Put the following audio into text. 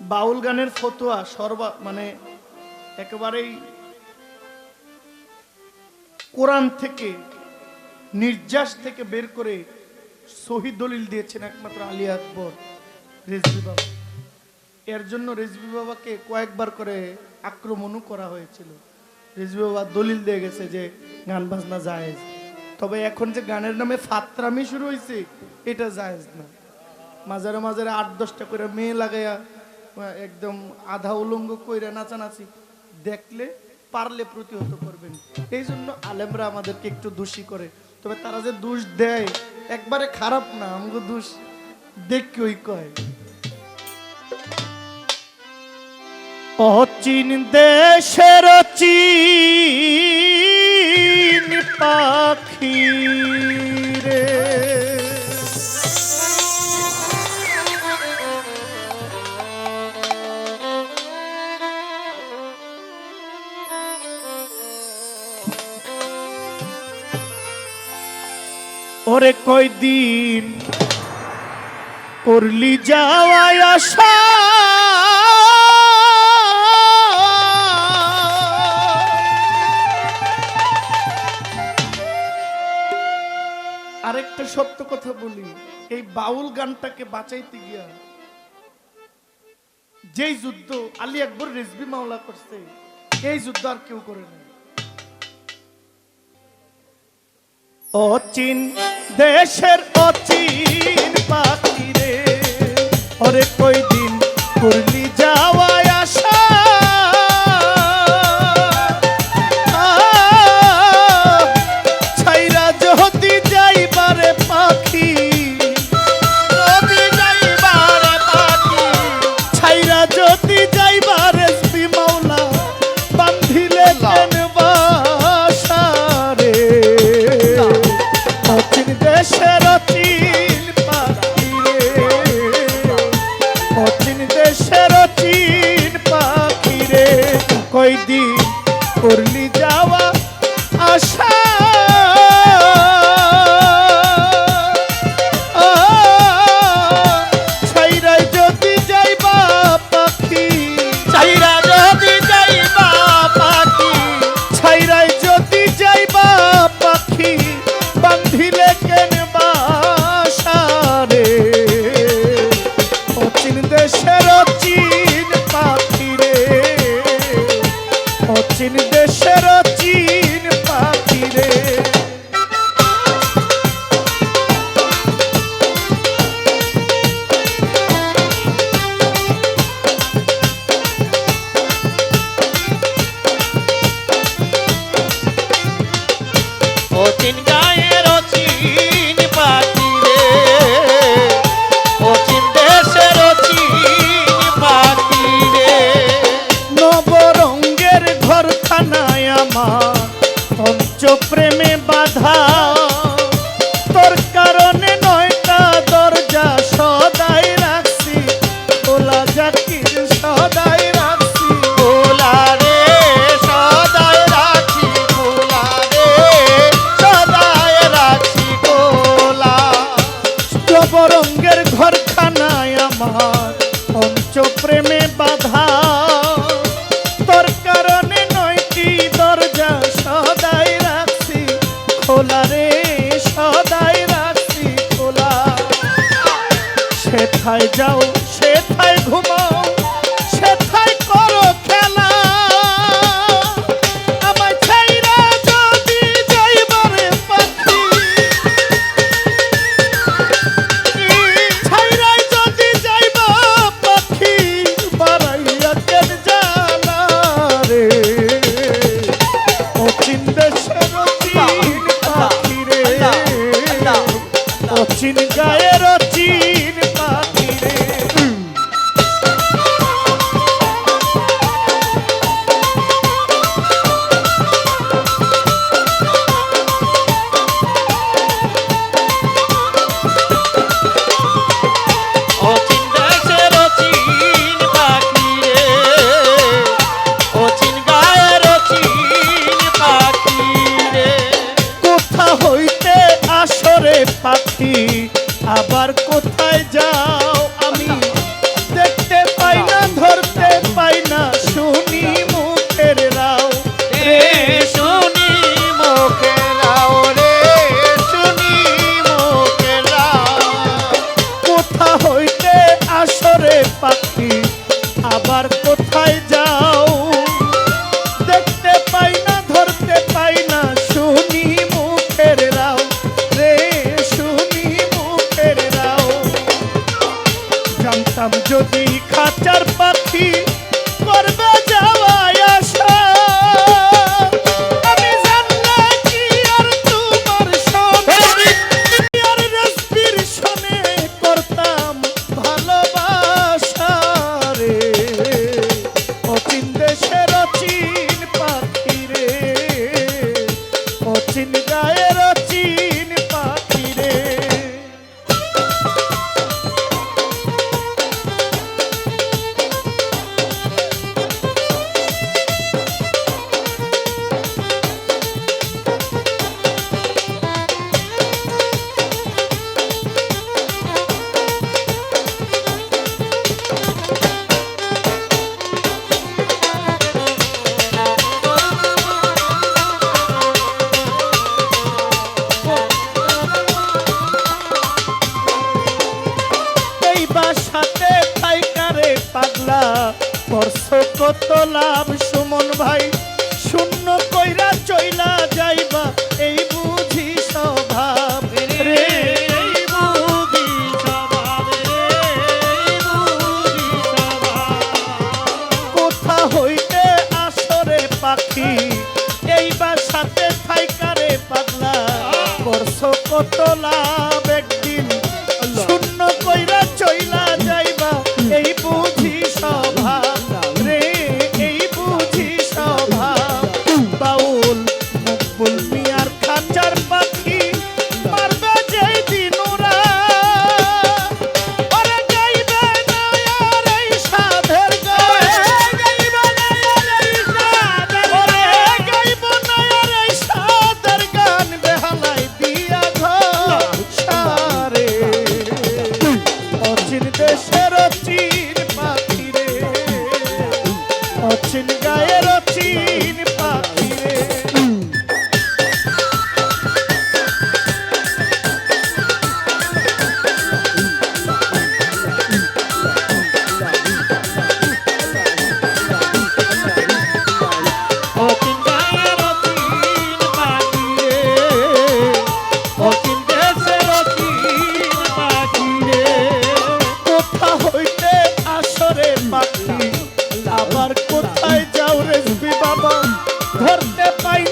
বাউল গানের ফতোয়া সর্বা মানে একেবারেই কোরআন থেকে, নির্যাস থেকে বের করে শহীদ দলিল দিয়েছেন একমাত্র আলী আকবর রেজবি বাবা। এর জন্য রেজবি বাবাকে কয়েকবার করে আক্রমণও করা হয়েছিল। রেজবি বাবা দলিল দিয়ে গেছে যে গান বাজনা জায়েজ। তবে এখন যে গানের নামে ফাতরামি শুরু হয়েছে এটা জায়েজ না। মাঝারে মাঝারে আট দশটা করে মেয়ে লাগাইয়া একদম আধা উলঙ্গ কইরা নাচানাচি। দেখলে পারলে প্রতিহত করবেন। এই জন্য আলেমরা আমাদেরকে একটু দোষী করে। তবে তারা যে দোষ দেয়, একবারে খারাপ না আমাকে দোষ দেখকে ওই কয়। অচিন দেশের চিন পাখি। ওরে কয়দিন করলি যাওয়ায় আশা। আরেকটা সত্য কথা বলি, এই বাউল গানটাকে বাঁচাইতে গিয়া যেই যুদ্ধ আলী আকবর রেজবি মামলা করছে, এই যুদ্ধ আর কেউ করে না অচিন দেশের অচিন পাখি রে। ওরে কই দিন করলি অচিন কোথায় যাও? গায়ের চির পাগলা বর্ষ কত লাভ সুমন ভাই? শূন্য কইরা চইলা যাইবা এই বুঝি স্বভাব রে। কোথা হইতে আসরে পাখি? এইবার সাথে থাইকারে পাগলা পরশ কত লাভ কোথায় যাও রেসপি বাবা ধরতে পাই